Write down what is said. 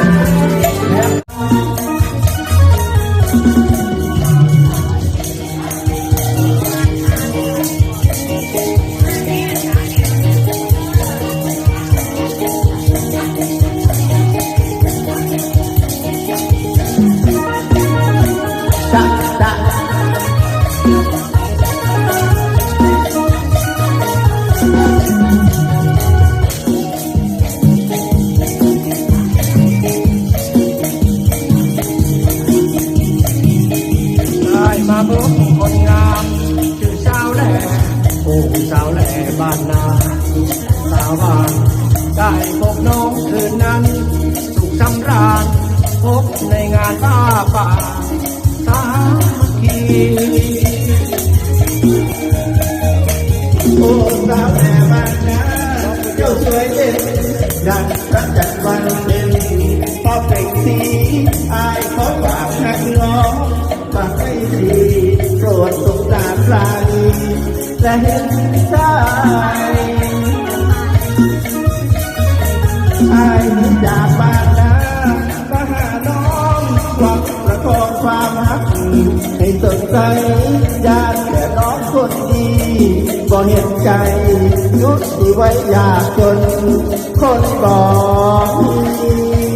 นะ มาพบคนงามชื่อสาวแหล่โอ้สาวแหล่บ้านนาสาวบ้านได้พบน้องคืนนั้น สุขสำราญพบในงานป้าป่าสามัคคีโอ้สาวแหล่บ้านนาเจ้าสวยเด่นดังพระจันทร์วันเด่นพอเปล่งสีอายขอฝากนักร้องฝากให้ดี โปรดสงสารปราณีและเห็นใจไอ้จากบ้านนามาหาน้องหวังประคองความรัก ให้สดใสญาติแต่น้องคนดีก็เห็นใจ ยุดที่ไว้ยากจน คนบอกมี